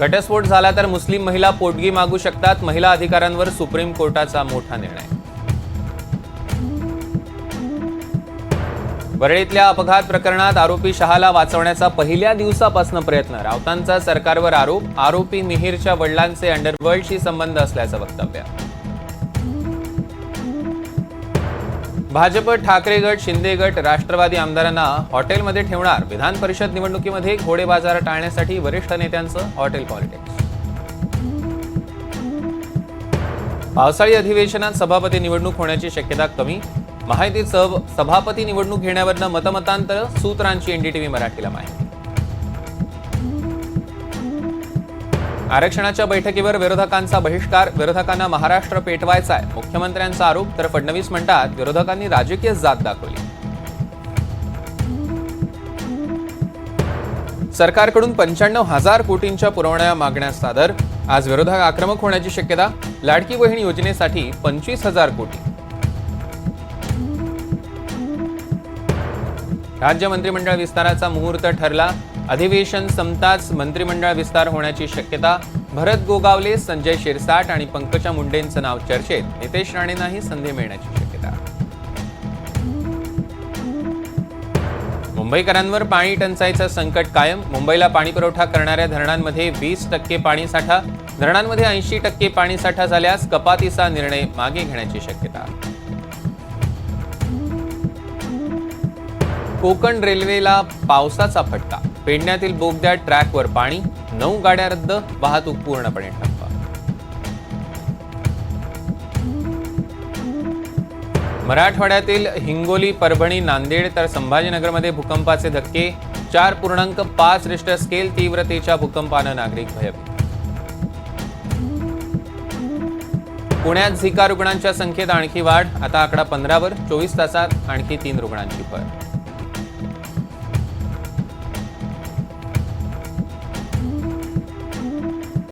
घटस्फोट झाला तर मुस्लिम महिला पोटगी मागू शकतात. महिला अधिकारांवर सुप्रीम कोर्टाचा मोठा निर्णय. वरळीतल्या अपघात प्रकरणात आरोपी शहाला वाचवण्याचा पहिल्या दिवसापासून प्रयत्न. राऊतांचा सरकारवर आरोप. आरोपी मिहीरच्या वडिलांचे अंडरवर्ल्डशी संबंध असल्याचं वक्तव्य. भाजप ठाकरे गट शिंदे गट राष्ट्रवादी आमदारांना हॉटेलमध्ये ठेवणार. विधान परिषद निवडणुकीमध्ये घोडेबाजार टाळण्यासाठी वरिष्ठ नेत्यांचं हॉटेल पॉलिटिक्स. पावसाळी अधिवेशनात सभापती निवडणूक होण्याची शक्यता कमी. माहिती सभापती निवडणूक घेण्यावरनं मतमतांतर सूत्रांची एनडीटीव्ही मराठीला माहिती. आरक्षणाच्या बैठकीवर विरोधकांचा बहिष्कार विरोधकांना महाराष्ट्र पेटवायचा आहे. मुख्यमंत्र्यांचा आरोप तर फडणवीस म्हणतात विरोधकांनी राजकीय जात दाखवली. सरकारकडून पंच्याण्णव हजार कोटींच्या पुरवण्या मागण्यास सादर. आज विरोधक आक्रमक होण्याची शक्यता. लाडकी बहीण योजनेसाठी पंचवीस हजार कोटी. राज्य मंत्रिमंडळ विस्ताराचा मुहूर्त ठरला. अधिवेशन संपताच मंत्रिमंडळ विस्तार होण्याची शक्यता. भरत गोगावले संजय शिरसाट आणि पंकजा मुंडेंचं नाव चर्चेत. नितेश राणेंनाही संधी मिळण्याची शक्यता. मुंबईकरांवर पाणी टंचाईचं संकट कायम. मुंबईला पाणी पुरवठा करणाऱ्या धरणांमध्ये वीस टक्के पाणीसाठा धरणांमध्ये ऐंशी टक्के पाणीसाठा झाल्यास कपातीचा निर्णय मागे घेण्याची शक्यता. कोकण रेल्वेला पावसाचा फटका. पेडण्यातील बोगद्या ट्रॅकवर पाणी नऊ गाड्या रद्द वाहतूक पूर्णपणे ठप्प. मराठवाड्यातील हिंगोली परभणी नांदेड तर संभाजीनगरमध्ये भूकंपाचे धक्के चार पूर्णांक पाच रिश्टर स्केल तीव्रतेच्या भूकंपानं नागरिक भयभीत. पुण्यात झिका रुग्णांच्या संख्येत आणखी वाढ आता आकडा पंधरावर चोवीस तासात आणखी तीन रुग्णांची भर.